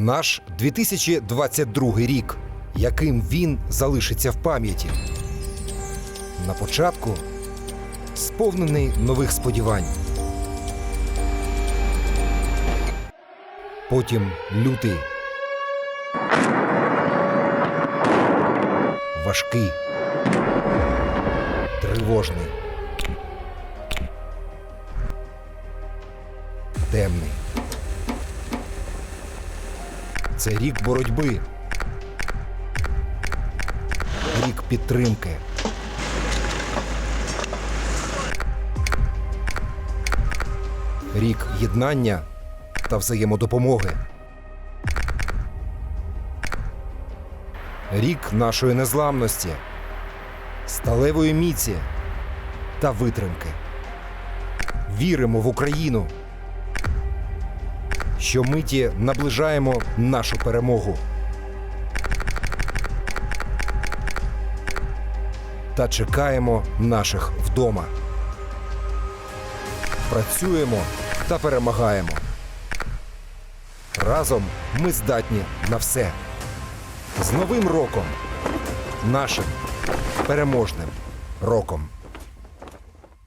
Наш 2022 рік, яким він залишиться в пам'яті. На початку сповнений нових сподівань. Потім лютий. Важкий. Тривожний. Темний. Це рік боротьби. Рік підтримки. Рік єднання та взаємодопомоги. Рік нашої незламності, сталевої міці та витримки. Віримо в Україну. Щомиті наближаємо нашу перемогу. Та чекаємо наших вдома. Працюємо та перемагаємо. Разом ми здатні на все. З Новим роком! Нашим переможним роком!